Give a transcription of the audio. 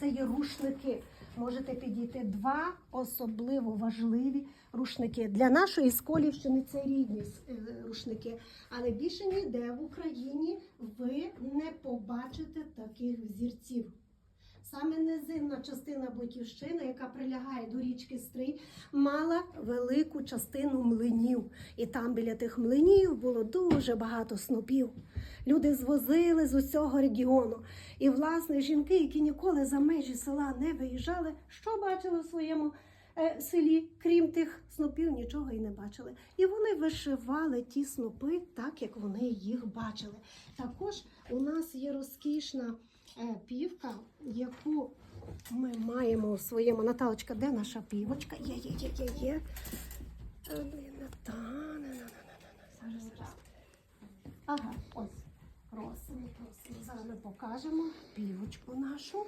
Це є рушники. Можете підійти два особливо важливі рушники. Для нашої Сколівщини це рідні е, рушники. Але більше ніде в Україні ви не побачите таких взірців. Саме низинна частина Батьківщини, яка прилягає до річки Стрий, мала велику частину млинів. І там біля тих млинів було дуже багато снопів. Люди звозили з усього регіону. І, власне, жінки, які ніколи за межі села не виїжджали, що бачили в своєму е, селі, крім тих снопів, нічого і не бачили. І вони вишивали ті снопи так, як вони їх бачили. Також у нас є розкішна півка, яку ми маємо у своєму. Наталочка, де наша півочка? Є, є, є, є, є. Е, ну. Зараз, зараз. Ага, ось. Просимо, просимо. Зараз ми покажемо півочку нашу.